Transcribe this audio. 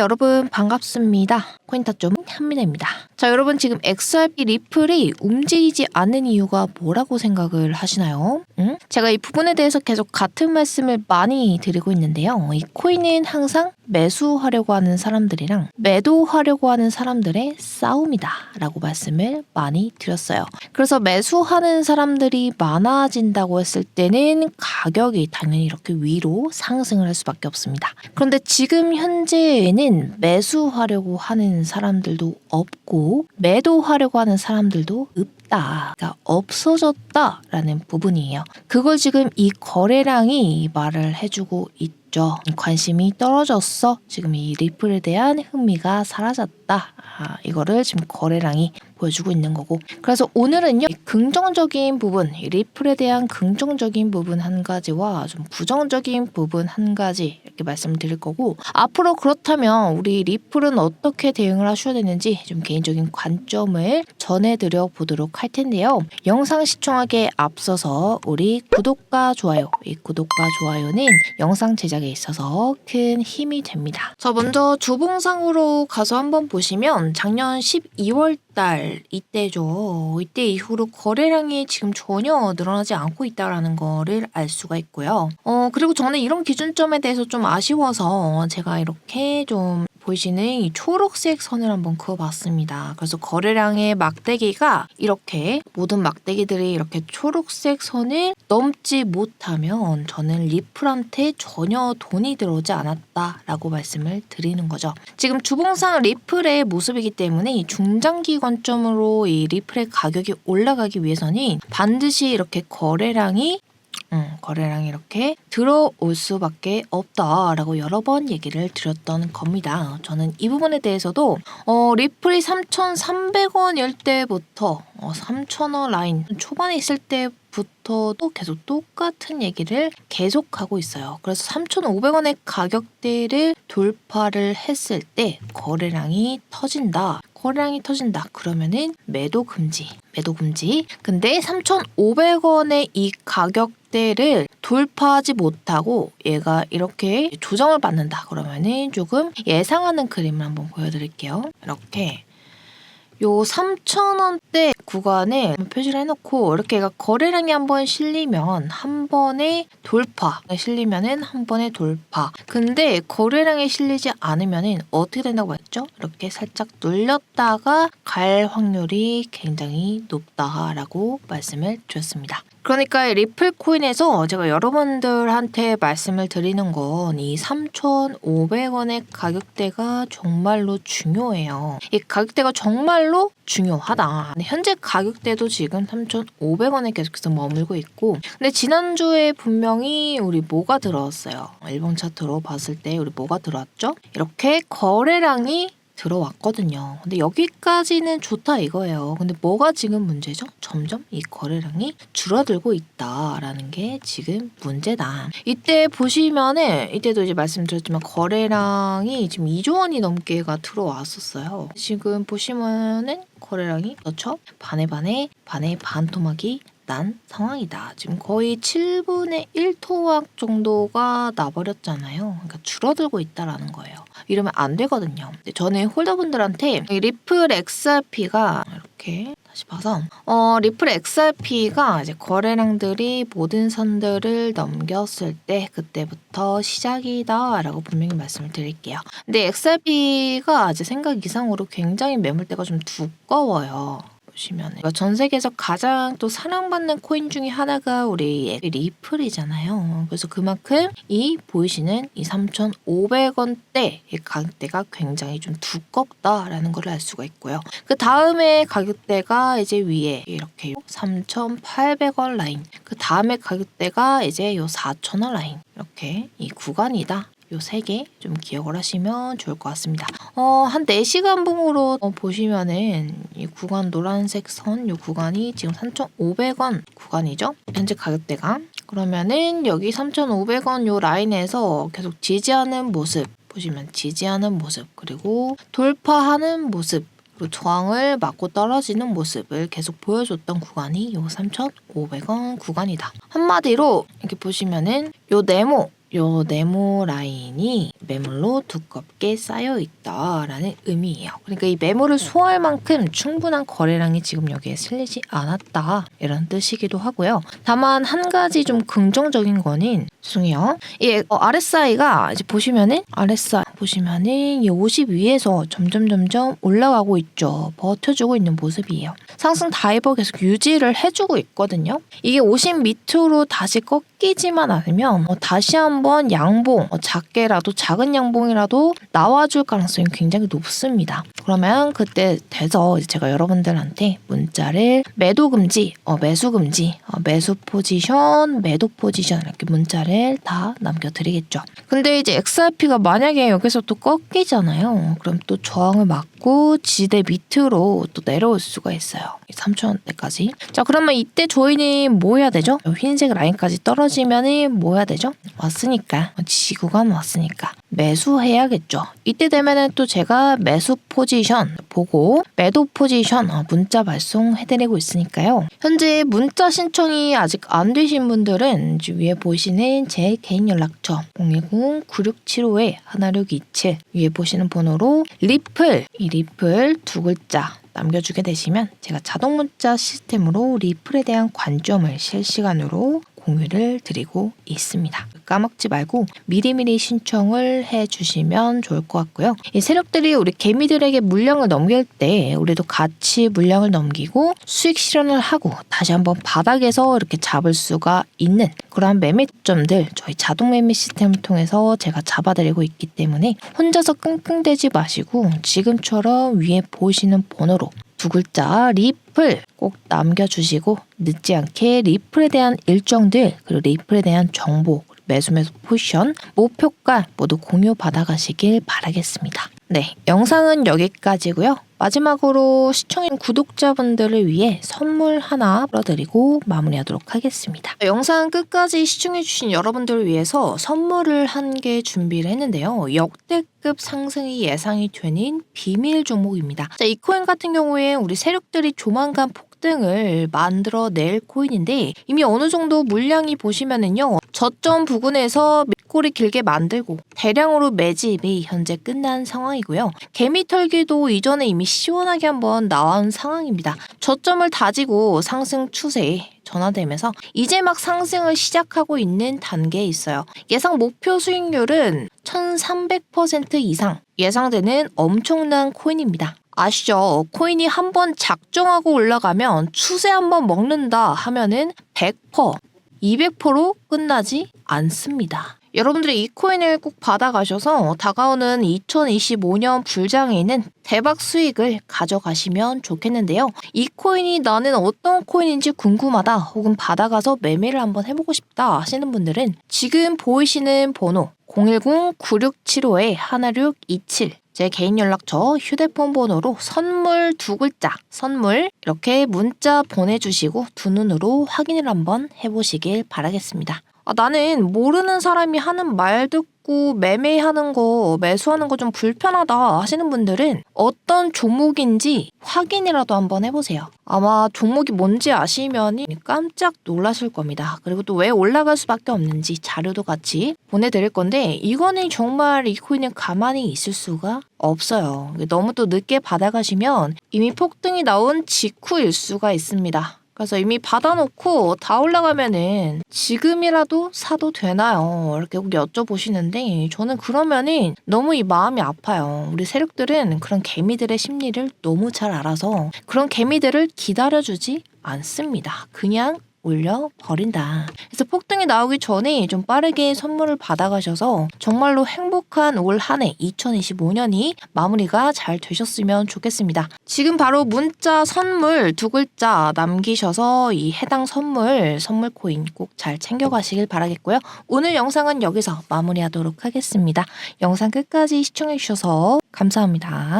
여러분 반갑습니다. 코인타점 한민혜입니다. 자 여러분 지금 XRP 리플이 움직이지 않는 이유가 뭐라고 생각을 하시나요? 응? 제가 이 부분에 대해서 계속 같은 말씀을 많이 드리고 있는데요. 이 코인은 항상 매수하려고 하는 사람들이랑 매도하려고 하는 사람들의 싸움이다 라고 말씀을 많이 드렸어요. 그래서 매수하는 사람들이 많아진다고 했을 때는 가격이 당연히 이렇게 위로 상승을 할 수밖에 없습니다. 그런데 지금 현재에는 매수하려고 하는 사람들도 없고 매도하려고 하는 사람들도 없다. 그러니까 없어졌다라는 부분이에요. 그걸 지금 이 거래량이 말을 해주고 있 죠. 관심이 떨어졌어. 지금 이 리플에 대한 흥미가 사라졌다. 아, 이거를 지금 거래량이 보여주고 있는 거고. 그래서 오늘은요, 이 긍정적인 부분, 이 리플에 대한 긍정적인 부분 한 가지와 좀 부정적인 부분 한 가지 이렇게 말씀을 드릴 거고, 앞으로 그렇다면 우리 리플은 어떻게 대응을 하셔야 되는지 좀 개인적인 관점을 전해드려 보도록 할 텐데요. 영상 시청하기에 앞서서 우리 구독과 좋아요, 이 구독과 좋아요는 영상 제작에 있어서 큰 힘이 됩니다. 자, 먼저 주봉상으로 가서 한번 보시면 작년 12월 달 이때죠. 이때 이후로 거래량이 지금 전혀 늘어나지 않고 있다라는 거를 알 수가 있고요. 어, 그리고 저는 이런 기준점에 대해서 좀 아쉬워서 제가 이렇게 좀 보이시는 이 초록색 선을 한번 그어봤습니다. 그래서 거래량의 막대기가 이렇게 모든 막대기들이 이렇게 초록색 선을 넘지 못하면 저는 리플한테 전혀 돈이 들어오지 않았다라고 말씀을 드리는 거죠. 지금 주봉상 리플의 모습이기 때문에 이 중장기 관점으로 이 리플의 가격이 올라가기 위해서는 반드시 이렇게 거래량이 음, 거래량이 이렇게 들어올 수밖에 없다라고 여러 번 얘기를 드렸던 겁니다. 저는 이 부분에 대해서도 어, 리플이 3,300원일 때부터 어, 3,000원 라인 초반에 있을 때 부터도 계속 똑같은 얘기를 계속하고 있어요. 그래서 3,500원의 가격대를 돌파를 했을 때 거래량이 터진다. 거래량이 터진다. 그러면은 매도 금지. 매도 금지. 근데 3,500원의 이 가격 대를 돌파하지 못하고 얘가 이렇게 조정을 받는다. 그러면은 조금 예상하는 그림을 한번 보여드릴게요. 이렇게 요 3,000원대 구간에 표시를 해놓고 이렇게 얘가 거래량이 한 번 실리면 한 번에 돌파 실리면은 한 번에 돌파 근데 거래량이 실리지 않으면은 어떻게 된다고 했죠? 이렇게 살짝 눌렸다가 갈 확률이 굉장히 높다라고 말씀을 드렸습니다. 그러니까 이 리플 코인에서 제가 여러분들한테 말씀을 드리는 건 이 3,500원의 가격대가 정말로 중요해요. 이 가격대가 정말로 중요하다. 현재 가격대도 지금 3,500원에 계속해서 머물고 있고 근데 지난주에 분명히 우리 뭐가 들어왔어요. 일본 차트로 봤을 때 우리 뭐가 들어왔죠? 이렇게 거래량이 들어왔거든요. 근데 여기까지는 좋다 이거예요. 근데 뭐가 지금 문제죠? 점점 이 거래량이 줄어들고 있다라는 게 지금 문제다. 이때 보시면은 이때도 이제 말씀드렸지만 거래량이 지금 2조 원이 넘게가 들어왔었어요. 지금 보시면은 거래량이 그렇죠? 반에 반에 반에 반 토막이 난 상황이다. 지금 거의 7분의 1 토막 정도가 나버렸잖아요. 그러니까 줄어들고 있다라는 거예요. 이러면 안 되거든요. 저는 홀더분들한테 이 리플 XRP가 이렇게 다시 봐서 어 리플 XRP가 이제 거래량들이 모든 선들을 넘겼을 때 그때부터 시작이다라고 분명히 말씀을 드릴게요. 근데 XRP가 이제 생각 이상으로 굉장히 매물대가 좀 두꺼워요. 보시면 전 세계에서 가장 또 사랑받는 코인 중에 하나가 우리 리플이잖아요. 그래서 그만큼 이 보이시는 이 3,500원대 의 가격대가 굉장히 좀 두껍다라는 걸 알 수가 있고요. 그 다음에 가격대가 이제 위에 이렇게 3,800원 라인. 그 다음에 가격대가 이제 요 4,000원 라인. 이렇게 이 구간이다. 요 세 개 좀 기억을 하시면 좋을 것 같습니다. 어, 한 4시간 봉으로 어, 보시면은 이 구간 노란색 선 요 구간이 지금 3,500원 구간이죠. 현재 가격대가. 그러면은 여기 3,500원 요 라인에서 계속 지지하는 모습 보시면 지지하는 모습 그리고 돌파하는 모습 저항을 맞고 떨어지는 모습을 계속 보여줬던 구간이 요 3,500원 구간이다. 한마디로 이렇게 보시면은 요 네모 요 네모 라인이 매물로 두껍게 쌓여 있다라는 의미예요. 그러니까 이 매물을 소화할 만큼 충분한 거래량이 지금 여기에 실리지 않았다 이런 뜻이기도 하고요. 다만 한 가지 좀 긍정적인 거는 죄송해요. 이 어, RSI가 이제 보시면은 RSI 보시면은 이 50 위에서 점점 점점 올라가고 있죠. 버텨주고 있는 모습이에요. 상승 다이버 계속 유지를 해주고 있거든요. 이게 50 밑으로 다시 꺾이지만 않으면 어, 다시 한번 양봉 어, 작게라도 작은 양봉이라도 나와줄 가능성이 굉장히 높습니다. 그러면 그때 돼서 제가 여러분들한테 문자를 매도 금지, 어, 매수 금지, 어, 매수 포지션, 매도 포지션 이렇게 문자를 다 남겨드리겠죠. 근데 이제 XRP가 만약에 여기서 또 꺾이잖아요. 그럼 또 저항을 맞고 지대 밑으로 또 내려올 수가 있어요. 3천원대까지. 자 그러면 이때 저희는 뭐 해야 되죠? 요 흰색 라인까지 떨어지면은 뭐 해야 되죠? 왔으니까 지구간 왔으니까 매수해야겠죠. 이때 되면은 또 제가 매수 포지션 보고 매도 포지션 어, 문자 발송해드리고 있으니까요. 현재 문자 신청이 아직 안 되신 분들은 위에 보시는 제 개인 연락처 010-9675에 1627 위에 보시는 번호로 리플 이 리플 두 글자 남겨주게 되시면 제가 자동 문자 시스템으로 리플에 대한 관점을 실시간으로 공유를 드리고 있습니다. 까먹지 말고 미리미리 신청을 해주시면 좋을 것 같고요. 이 세력들이 우리 개미들에게 물량을 넘길 때 우리도 같이 물량을 넘기고 수익 실현을 하고 다시 한번 바닥에서 이렇게 잡을 수가 있는 그러한 매매점들 저희 자동 매매 시스템을 통해서 제가 잡아드리고 있기 때문에 혼자서 끙끙대지 마시고 지금처럼 위에 보이시는 번호로 두 글자 리플 꼭 남겨주시고 늦지 않게 리플에 대한 일정들 그리고 리플에 대한 정보 매수 매수 포지션 목표가 모두 공유 받아가시길 바라겠습니다. 네 영상은 여기까지고요. 마지막으로 시청인 구독자분들을 위해 선물 하나 풀어드리고 마무리하도록 하겠습니다. 영상 끝까지 시청해주신 여러분들을 위해서 선물을 한 개 준비를 했는데요. 역대 급 상승이 예상이 되는 비밀 종목입니다. 자, 이 코인 같은 경우에 우리 세력들이 조만간 폭등을 만들어낼 코인인데 이미 어느 정도 물량이 보시면은요 저점 부근에서 밑꼬리 길게 만들고 대량으로 매집이 현재 끝난 상황이고요. 개미 털기도 이전에 이미 시원하게 한번 나온 상황입니다. 저점을 다지고 상승 추세에 전환되면서 이제 막 상승을 시작하고 있는 단계에 있어요. 예상 목표 수익률은 1300% 이상 예상되는 엄청난 코인입니다. 아시죠? 코인이 한 번 작정하고 올라가면 추세 한 번 먹는다 하면은 100%, 200%로 끝나지 않습니다. 여러분들이 이 코인을 꼭 받아가셔서 다가오는 2025년 불장에는 대박 수익을 가져가시면 좋겠는데요. 이 코인이 나는 어떤 코인인지 궁금하다 혹은 받아가서 매매를 한번 해보고 싶다 하시는 분들은 지금 보이시는 번호 010-9675-1627 제 개인 연락처 휴대폰 번호로 선물 두 글자 선물 이렇게 문자 보내주시고 두 눈으로 확인을 한번 해보시길 바라겠습니다. 아, 나는 모르는 사람이 하는 말 듣고 매매하는 거, 매수하는 거 좀 불편하다 하시는 분들은 어떤 종목인지 확인이라도 한번 해보세요. 아마 종목이 뭔지 아시면 깜짝 놀라실 겁니다. 그리고 또 왜 올라갈 수밖에 없는지 자료도 같이 보내드릴 건데 이거는 정말 이 코인은 가만히 있을 수가 없어요. 너무 또 늦게 받아가시면 이미 폭등이 나온 직후일 수가 있습니다. 그래서 이미 받아놓고 다 올라가면은 지금이라도 사도 되나요? 이렇게 꼭 여쭤보시는데 저는 그러면은 너무 이 마음이 아파요. 우리 세력들은 그런 개미들의 심리를 너무 잘 알아서 그런 개미들을 기다려주지 않습니다. 그냥 올려 버린다. 그래서 폭등이 나오기 전에 좀 빠르게 선물을 받아가셔서 정말로 행복한 올 한 해 2025년이 마무리가 잘 되셨으면 좋겠습니다. 지금 바로 문자 선물 두 글자 남기셔서 이 해당 선물, 선물 코인 꼭 잘 챙겨가시길 바라겠고요. 오늘 영상은 여기서 마무리하도록 하겠습니다. 영상 끝까지 시청해주셔서 감사합니다.